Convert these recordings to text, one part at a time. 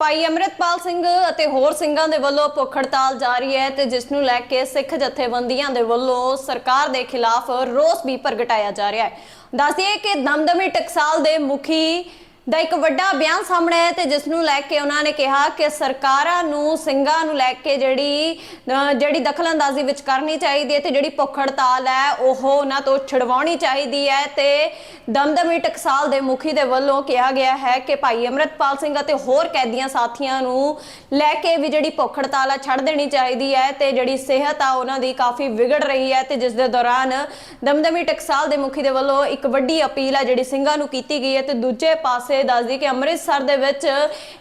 ਭਾਈ ਅਮਰਿਤਪਾਲ ਸਿੰਘ ਅਤੇ ਹੋਰ ਸਿੰਘਾਂ ਦੇ ਵੱਲੋਂ ਭੁੱਖ ਹੜਤਾਲ ਜਾਰੀ ਹੈ ਤੇ ਜਿਸ ਨੂੰ ਲੈ ਕੇ ਸਿੱਖ ਜਥੇਬੰਦੀਆਂ ਦੇ ਵੱਲੋਂ ਸਰਕਾਰ ਦੇ ਖਿਲਾਫ ਰੋਸ ਵੀ ਪ੍ਰਗਟਾਇਆ ਜਾ ਰਿਹਾ ਹੈ। ਦੱਸਦੀਏ ਕਿ ਦਮਦਮੀ ਟਕਸਾਲ ਦੇ ਮੁਖੀ ਦਾ ਇੱਕ ਵੱਡਾ ਬਿਆਨ ਸਾਹਮਣੇ ਆਇਆ ਤੇ ਜਿਸ ਨੂੰ ਲੈ ਕੇ ਉਹਨਾਂ ਨੇ ਕਿਹਾ ਕਿ ਸਰਕਾਰਾਂ ਨੂੰ, ਸਿੰਘਾਂ ਨੂੰ ਲੈ ਕੇ ਜਿਹੜੀ ਜਿਹੜੀ ਦਖਲਅੰਦਾਜ਼ੀ ਵਿੱਚ ਕਰਨੀ ਚਾਹੀਦੀ ਹੈ ਤੇ ਜਿਹੜੀ ਭੁੱਖ ਹੜਤਾਲ ਹੈ, ਉਹ ਉਹਨਾਂ ਤੋਂ ਛਡਵਾਉਣੀ ਚਾਹੀਦੀ ਹੈ ਤੇ ਦਮਦਮੀ ਟਕਸਾਲ ਦੇ ਮੁਖੀ ਦੇ ਵੱਲੋਂ ਕਿਹਾ ਗਿਆ ਹੈ ਕਿ ਭਾਈ ਅਮਰਿਤਪਾਲ ਸਿੰਘ ਅਤੇ ਹੋਰ ਕੈਦੀਆਂ ਸਾਥੀਆਂ ਨੂੰ ਲੈ ਕੇ ਵੀ ਜਿਹੜੀ ਭੁੱਖ ਹੜਤਾਲ ਆ, ਛੱਡ ਦੇਣੀ ਚਾਹੀਦੀ ਹੈ ਤੇ ਜਿਹੜੀ ਸਿਹਤ ਆ, ਉਹਨਾਂ ਦੀ ਕਾਫੀ ਵਿਗੜ ਰਹੀ ਹੈ ਤੇ ਜਿਸ ਦੇ ਦੌਰਾਨ ਦਮਦਮੀ ਟਕਸਾਲ ਦੇ ਮੁਖੀ ਦੇ ਵੱਲੋਂ ਇੱਕ ਵੱਡੀ ਅਪੀਲ ਆ, ਜਿਹੜੀ ਸਿੰਘਾਂ ਨੂੰ ਕੀਤੀ ਗਈ ਹੈ ਤੇ ਦੂਜੇ ਪਾਸੇ ਦੱਸਦੀ ਕਿ ਅੰਮ੍ਰਿਤਸਰ ਦੇ ਵਿੱਚ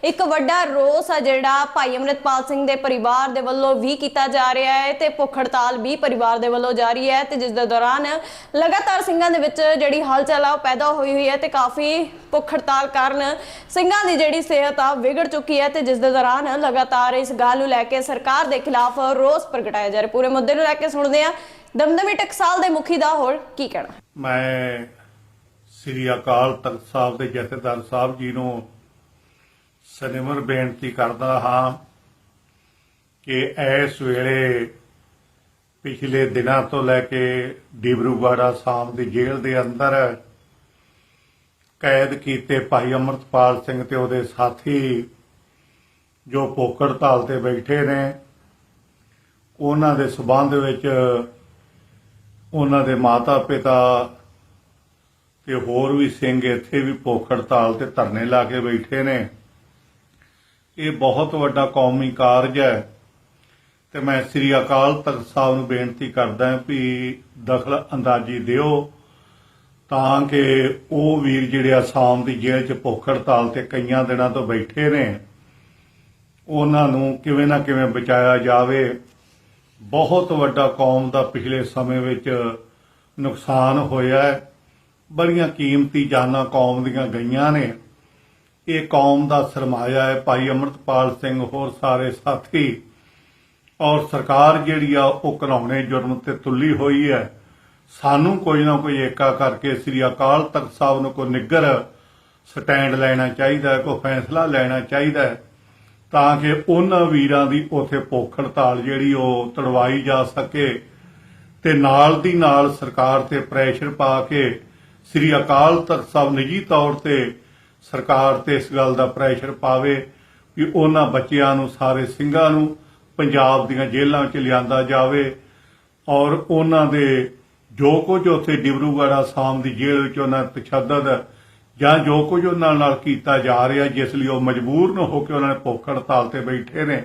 ਇੱਕ ਵੱਡਾ ਰੋਸ ਆ ਜਿਹੜਾ ਭਾਈ ਅਮਰਿਤਪਾਲ ਸਿੰਘ ਦੇ ਪਰਿਵਾਰ ਦੇ ਵੱਲੋਂ ਵੀ ਕੀਤਾ ਜਾ ਰਿਹਾ ਹੈ ਤੇ ਭੁੱਖ ਹੜਤਾਲ ਵੀ ਪਰਿਵਾਰ ਦੇ ਵੱਲੋਂ ਜਾਰੀ ਹੈ ਤੇ ਜਿਸ ਦੇ ਦੌਰਾਨ ਲਗਾਤਾਰ ਸਿੰਘਾਂ ਦੇ ਵਿੱਚ ਜਿਹੜੀ ਹਲਚਲ ਆ ਉਹ ਪੈਦਾ ਹੋਈ ਹੋਈ ਹੈ ਤੇ ਕਾਫੀ ਭੁੱਖ ਹੜਤਾਲ ਕਾਰਨ ਸਿੰਘਾਂ ਦੀ ਜਿਹੜੀ ਸਿਹਤ ਆ ਵਿਗੜ ਚੁੱਕੀ ਹੈ ਤੇ ਜਿਸ ਦੇ ਦੌਰਾਨ ਲਗਾਤਾਰ ਇਸ ਗੱਲ ਨੂੰ ਲੈ ਕੇ ਸਰਕਾਰ ਦੇ ਖਿਲਾਫ ਰੋਸ ਪ੍ਰਗਟਾਇਆ ਜਾ ਰਿਹਾ। ਪੂਰੇ ਮੁੱਦੇ ਨੂੰ ਲੈ ਕੇ ਸੁਣਦੇ ਆ ਦਮਦਮੀ ਟਕਸਾਲ ਦੇ ਮੁਖੀ ਦਾ ਹੋਰ ਕੀ ਕਹਿਣਾ? ਮੈਂ ਸ੍ਰੀ ਅਕਾਲ ਤਖਤ ਸਾਹਿਬ ਦੇ ਜਥੇਦਾਰ ਸਾਹਿਬ ਜੀ ਨੂੰ ਸਨਿਮਰ ਬੇਨਤੀ ਕਰਦਾ ਹਾਂ ਕਿ ਇਸ ਵੇਲੇ ਪਿਛਲੇ ਦਿਨਾਂ ਤੋਂ ਲੈ ਕੇ ਡਿਬਰੂਗੜ੍ਹ ਆਸਾਮ ਦੀ ਜੇਲ੍ਹ ਦੇ ਅੰਦਰ ਕੈਦ ਕੀਤੇ ਭਾਈ ਅਮਰਤਪਾਲ ਸਿੰਘ ਤੇ ਉਹਦੇ ਸਾਥੀ ਜੋ ਭੁੱਖ ਤਾਲ ਤੇ ਬੈਠੇ ਨੇ, ਉਹਨਾਂ ਦੇ ਸਬੰਧ ਵਿੱਚ ਉਹਨਾਂ ਦੇ ਮਾਤਾ ਪਿਤਾ ਤੇ ਹੋਰ ਵੀ ਸਿੰਘ ਇੱਥੇ ਵੀ ਭੁੱਖ ਹੜਤਾਲ ਤੇ ਧਰਨੇ ਲਾ ਕੇ ਬੈਠੇ ਨੇ। ਇਹ ਬਹੁਤ ਵੱਡਾ ਕੌਮੀ ਕਾਰਜ ਹੈ। ਤੇ ਮੈਂ ਸ੍ਰੀ ਅਕਾਲ ਤਖਤ ਸਾਹਿਬ ਨੂੰ ਬੇਨਤੀ ਕਰਦਾ ਵੀ ਦਖਲ ਅੰਦਾਜ਼ੀ ਦਿਓ ਤਾਂ ਕਿ ਉਹ ਵੀਰ ਜਿਹੜੇ ਅਸਾਮ ਦੀ ਜੇਲ੍ਹ 'ਚ ਭੁੱਖ ਹੜਤਾਲ ਤੇ ਕਈਆਂ ਦਿਨਾਂ ਤੋਂ ਬੈਠੇ ਨੇ, ਉਹਨਾਂ ਨੂੰ ਕਿਵੇਂ ਨਾ ਕਿਵੇਂ ਬਚਾਇਆ ਜਾਵੇ। ਬਹੁਤ ਵੱਡਾ ਕੌਮ ਦਾ ਪਿਛਲੇ ਸਮੇਂ ਵਿੱਚ ਨੁਕਸਾਨ ਹੋਇਆ ਹੈ। ਬੜੀਆਂ ਕੀਮਤੀ ਜਾਨਾਂ ਕੌਮ ਦੀਆਂ ਗਈਆਂ ਨੇ। ਇਹ ਕੌਮ ਦਾ ਸਰਮਾਇਆ ਹੈ। ਭਾਈ ਅਮਰਤਪਾਲ ਸਿੰਘ, ਹੋਰ ਸਾਰੇ ਸਾਥੀ। ਔਰ ਸਰਕਾਰ ਜਿਹੜੀ ਆ, ਉਹ ਘਿਨਾਉਣੇ ਜੁਰਮ ਤੇ ਤੁੱਲੀ ਹੋਈ ਹੈ। ਸਾਨੂੰ ਕੋਈ ਨਾ ਕੋਈ ਏਕਾ ਕਰਕੇ ਸ੍ਰੀ ਅਕਾਲ ਤਖਤ ਸਾਹਿਬ ਨੂੰ ਕੋਈ ਨਿੱਗਰ ਸਟੈਂਡ ਲੈਣਾ ਚਾਹੀਦਾ ਹੈ, ਕੋਈ ਫੈਸਲਾ ਲੈਣਾ ਚਾਹੀਦਾ ਹੈ, ਤਾਂ ਕਿ ਉਹਨਾਂ ਵੀਰਾਂ ਦੀ ਉਥੇ ਭੁੱਖ ਹੜਤਾਲ ਜਿਹੜੀ ਉਹ ਤੜਵਾਈ ਜਾ ਸਕੇ ਤੇ ਨਾਲ ਦੀ ਨਾਲ ਸਰਕਾਰ ਤੇ ਪ੍ਰੈਸ਼ਰ ਪਾ ਕੇ ਸ੍ਰੀ ਅਕਾਲ ਤਖਤ ਸਾਹਿਬ ਨਿੱਜੀ ਤੌਰ ਤੇ ਸਰਕਾਰ ਤੇ ਇਸ ਗੱਲ ਦਾ ਪ੍ਰੈਸ਼ਰ ਪਾਵੇ ਵੀ ਉਹਨਾਂ ਬੱਚਿਆਂ ਨੂੰ, ਸਾਰੇ ਸਿੰਘਾਂ ਨੂੰ ਪੰਜਾਬ ਦੀਆਂ ਜੇਲ੍ਹਾਂ ਵਿੱਚ ਲਿਆਂਦਾ ਜਾਵੇ ਔਰ ਉਹਨਾਂ ਦੇ ਜੋ ਕੁਝ ਉੱਥੇ ਡਿਬਰੂਗੜ੍ਹ ਆਸਾਮ ਦੀ ਜੇਲ੍ਹ ਵਿੱਚ ਉਹਨਾਂ ਤਸ਼ੱਦਦ ਜਾਂ ਜੋ ਕੁਝ ਉਹਨਾਂ ਨਾਲ ਕੀਤਾ ਜਾ ਰਿਹਾ, ਜਿਸ ਲਈ ਉਹ ਮਜਬੂਰ ਨਾ ਹੋ ਕੇ ਉਹਨਾਂ ਨੇ ਭੁੱਖ ਹੜਤਾਲ ਤੇ ਬੈਠੇ ਨੇ,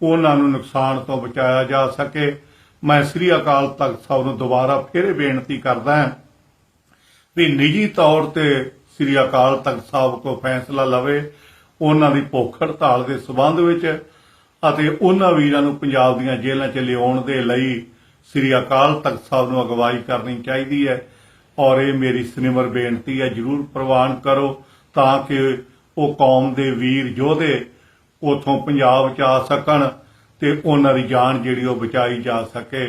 ਉਹਨਾਂ ਨੂੰ ਨੁਕਸਾਨ ਤੋਂ ਬਚਾਇਆ ਜਾ ਸਕੇ। ਮੈਂ ਸ੍ਰੀ ਅਕਾਲ ਤਖਤ ਸਾਹਿਬ ਨੂੰ ਦੁਬਾਰਾ ਫਿਰ ਬੇਨਤੀ ਕਰਦਾ ਹਾਂ ਵੀ ਨਿੱਜੀ ਤੌਰ ਤੇ ਸ੍ਰੀ ਅਕਾਲ ਤਖਤ ਸਾਹਿਬ ਕੋ ਫੈਸਲਾ ਲਵੇ, ਉਹਨਾਂ ਦੀ ਭੁੱਖ ਹੜਤਾਲ ਦੇ ਸਬੰਧ ਵਿੱਚ ਅਤੇ ਉਹਨਾਂ ਵੀਰਾਂ ਨੂੰ ਪੰਜਾਬ ਦੀਆਂ ਜੇਲ੍ਹਾਂ 'ਚ ਲਿਆਉਣ ਦੇ ਲਈ ਸ੍ਰੀ ਅਕਾਲ ਤਖਤ ਸਾਹਿਬ ਨੂੰ ਅਗਵਾਈ ਕਰਨੀ ਚਾਹੀਦੀ ਹੈ। ਔਰ ਇਹ ਮੇਰੀ ਸਨਿਮਰ ਬੇਨਤੀ ਹੈ, ਜਰੂਰ ਪ੍ਰਵਾਨ ਕਰੋ ਤਾਂ ਕਿ ਉਹ ਕੌਮ ਦੇ ਵੀਰ ਯੋਧੇ ਉਥੋਂ ਪੰਜਾਬ 'ਚ ਆ ਸਕਣ ਤੇ ਉਹਨਾਂ ਦੀ ਜਾਨ ਜਿਹੜੀ ਉਹ ਬਚਾਈ ਜਾ ਸਕੇ।